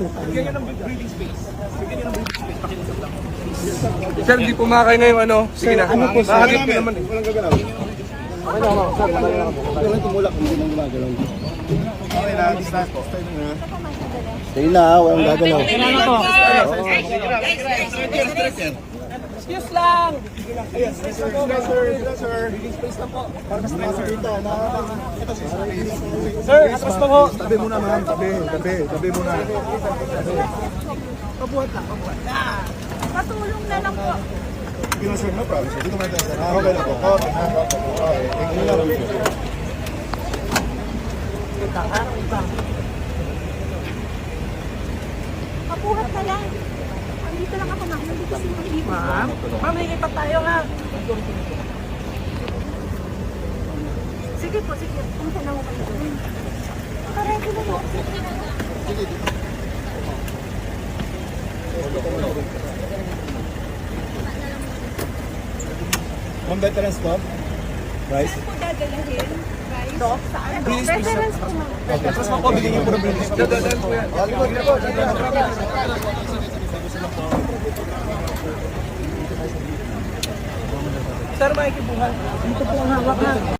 Bigyan niyo ng breathing space. Bigyan niyo ng breathing space. Pakiusap lang. Sir, hindi pumakay ngayong ano. Sige na. ano po, sir? Nakagip ka naman eh. Walang gagalaw. Okay na. Sir, talaga lang ako. Huwag lang tumulak kung hindi nang gumagalaw. Okay na, distance po. Stay na. Stay na, walang gagalaw. Excuse lang! Ayan, sir, sir, sir, sir. Breathing space lang po. Para mas nakakita na. Ito si space. Sir, atras pa po. Tabi muna, ma'am. Tabi, tabi, tabi muna. Patulong na lang po. Na, sir, no problem. sir. Dito mo sir. Ah, Okay na po. Okay na po. Thank you lang. Mabuhat na lang. Ma'am. Si Ma'am Ibo. Ma'am, ma'am, lipat tayo ha. Sige po, sige. Pumunta na ako kayo doon. Nakaready na po. Ma'am, veteran stop. Rice. Saan po dadalahin? Rice? Saan? Reference po ma'am. Mo po, bigyan niyo po ng space. Dadaan po yan. Sir, makikibuhan. Dito po तर माहिती पुन्हा